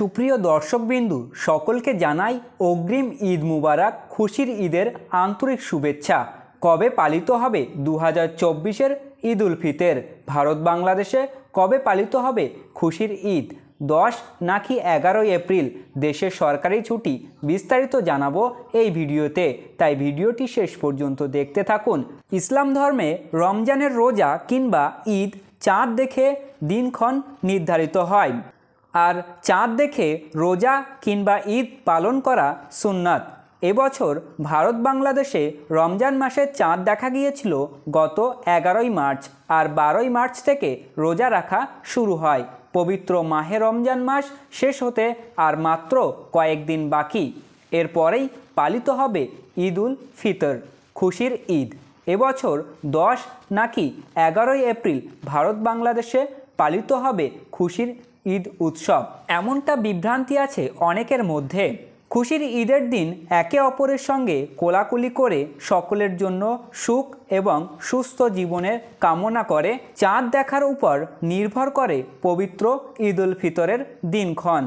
সুপ্রিয় দর্শকবিন্দু, সকলকে জানাই অগ্রিম ঈদ মুবারক, খুশির ঈদের আন্তরিক শুভেচ্ছা। কবে পালিত হবে দু হাজার চব্বিশের ঈদ উল ফিতর? ভারত বাংলাদেশে কবে পালিত হবে খুশির ঈদ? দশ নাকি এগারোই এপ্রিল? দেশের সরকারি ছুটি? বিস্তারিত জানাব এই ভিডিওতে। তাই ভিডিওটি শেষ পর্যন্ত দেখতে থাকুন। ইসলাম ধর্মে রমজানের রোজা কিংবা ঈদ চাঁদ দেখে দিনক্ষণ নির্ধারিত হয়। আর চাঁদ দেখে রোজা কিংবা ঈদ পালন করা সুন্নাত। এবছর ভারত বাংলাদেশে রমজান মাসে চাঁদ দেখা গিয়েছিল গত এগারোই মার্চ আর বারোই মার্চ থেকে রোজা রাখা শুরু হয়। পবিত্র মাহে রমজান মাস শেষ হতে আর মাত্র কয়েকদিন বাকি। এরপরেই পালিত হবে ঈদ উল ফিতর, খুশির ঈদ। এবছর দশ নাকি এগারোই এপ্রিল ভারত বাংলাদেশে পালিত হবে খুশির ঈদ উৎসব। এমনটা বিভ্রান্তি আছে অনেকের মধ্যে। খুশির ঈদের দিন একে অপরের সঙ্গে কোলাকুলি করে সকলের জন্য সুখ এবং সুস্থ জীবনের কামনা করে। চাঁদ দেখার উপর নির্ভর করে পবিত্র ঈদ উল ফিতরের দিনক্ষণ।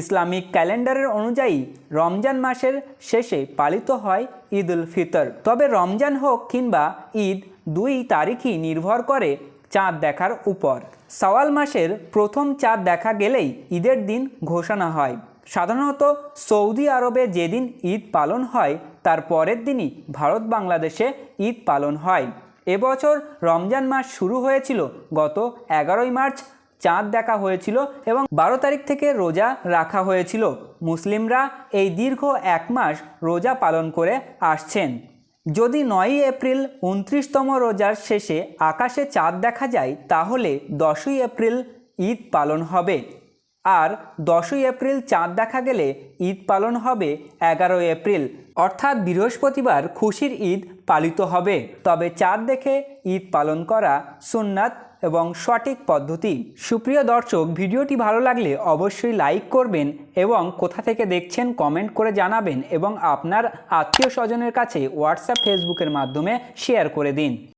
ইসলামিক ক্যালেন্ডারের অনুযায়ী রমজান মাসের শেষে পালিত হয় ঈদ উল ফিতর। তবে রমজান হোক কিংবা ঈদ, দুই তারিখই নির্ভর করে চাঁদ দেখার উপর। সওয়াল মাসের প্রথম চাঁদ দেখা গেলেই ঈদের দিন ঘোষণা হয়। সাধারণত সৌদি আরবে যেদিন ঈদ পালন হয়, তার পরের দিনই ভারত বাংলাদেশে ঈদ পালন হয়। এবছর রমজান মাস শুরু হয়েছিল গত এগারোই মার্চ। চাঁদ দেখা হয়েছিল এবং বারো তারিখ থেকে রোজা রাখা হয়েছিল। মুসলিমরা এই দীর্ঘ এক মাস রোজা পালন করে আসছেন। যদি নয়ই এপ্রিল উনত্রিশতম রোজার শেষে আকাশে চাঁদ দেখা যায়, তাহলে দশই এপ্রিল ঈদ পালন হবে। আর দশই এপ্রিল চাঁদ দেখা গেলে ঈদ পালন হবে এগারোই এপ্রিল। অর্থাৎ বৃহস্পতিবার খুশির ঈদ পালিত হবে। তবে চাঁদ দেখে ঈদ পালন করা সুন্নাত এবং সঠিক পদ্ধতি। সুপ্রিয় দর্শক, ভিডিওটি ভালো লাগলে অবশ্যই লাইক করবেন এবং কোথা থেকে দেখছেন কমেন্ট করে জানাবেন এবং আপনার আত্মীয় স্বজনের কাছে হোয়াটসঅ্যাপ, ফেসবুকের মাধ্যমে শেয়ার করে দিন।